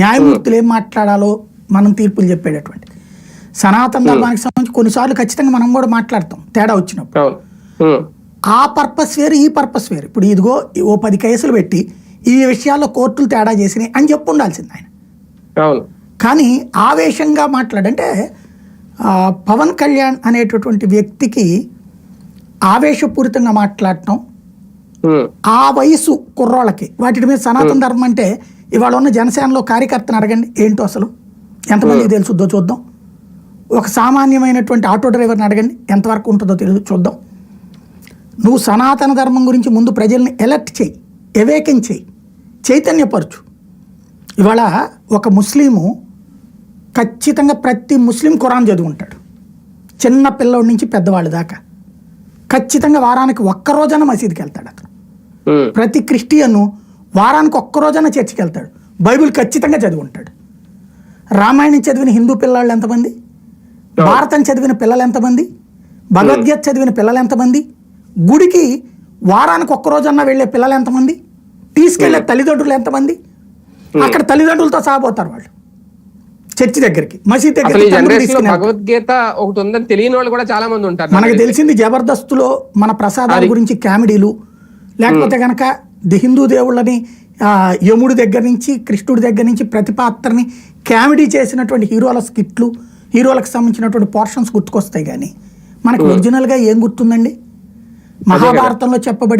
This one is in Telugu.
న్యాయమూర్తులు ఏం మాట్లాడాలో మనం తీర్పులు చెప్పేటటువంటి సనాతన ధర్మానికి సంబంధించి కొన్నిసార్లు ఖచ్చితంగా మనం కూడా మాట్లాడతాం తేడా వచ్చినప్పుడు. ఆ పర్పస్ వేరు ఈ పర్పస్ వేరు. ఇప్పుడు ఇదిగో ఓ పది కేసులు పెట్టి ఈ విషయాల్లో కోర్టులు తేడా చేసినాయి అని చెప్పు ఉండాల్సింది ఆయన. కానీ ఆవేశంగా మాట్లాడంటే పవన్ కళ్యాణ్ అనేటటువంటి వ్యక్తికి ఆవేశపూరితంగా మాట్లాడటం ఆ వయసు కుర్రోళ్ళకి వాటి మీద సనాతన ధర్మం అంటే ఇవాళ ఉన్న జనసేనలో కార్యకర్తను అడగండి ఏంటో అసలు? ఎంతమందికి తెలుసుద్దో చూద్దాం. ఒక సామాన్యమైనటువంటి ఆటో డ్రైవర్ని అడగండి ఎంతవరకు ఉంటుందో తెలుసు చూద్దాం. నువ్వు సనాతన ధర్మం గురించి ముందు ప్రజల్ని ఎలర్ట్ చేయి ఎవేకెన్ చేయి చైతన్యపరచు. ఇవాళ ఒక ముస్లిము ఖచ్చితంగా ప్రతి ముస్లిం ఖురాన్ చదువుకుంటాడు చిన్న పిల్లోడి నుంచి పెద్దవాళ్ళ దాకా. ఖచ్చితంగా వారానికి ఒక్క రోజన మసీదుకి వెళ్తాడు అతను. ఉమ్, ప్రతి క్రిస్టియను వారానికి ఒక్క రోజన చర్చికి వెళ్తాడు. బైబిల్ ఖచ్చితంగా చదివి ఉంటాడు రామాయణం చదివిన హిందూ పిల్లలు ఎంతమంది? భారతం చదివిన పిల్లలు ఎంతమంది? భగవద్గీత చదివిన పిల్లలు ఎంతమంది? గుడికి వారానికి ఒక్క రోజన్నా వెళ్ళే పిల్లలు ఎంతమంది? తీసుకెళ్ళే తల్లిదండ్రులు ఎంతమంది? అక్కడ తల్లిదండ్రులతో సాగపోతారు వాళ్ళు. చర్చి దగ్గరికి మసీద్ వెళ్తారు. భగవద్గీత ఒకటి ఉందని తెలియని వాళ్ళు కూడా చాలా మంది ఉంటారు మనకి తెలిసింది జబర్దస్తులో మన ప్రసాదాల గురించి కామెడీలు లేకపోతే కనుక హిందూ దేవుళ్ళని యముడి దగ్గర నుంచి కృష్ణుడి దగ్గర నుంచి ప్రతి పాత్రని కామెడీ చేసినటువంటి హీరోల స్కిట్లు హీరోలకు సంబంధించినటువంటి పోర్షన్స్ గుర్తుకొస్తాయి కానీ. మనకు ఒరిజినల్గా ఏం గుర్తుందండి? మహాభారతంలో చెప్పబడి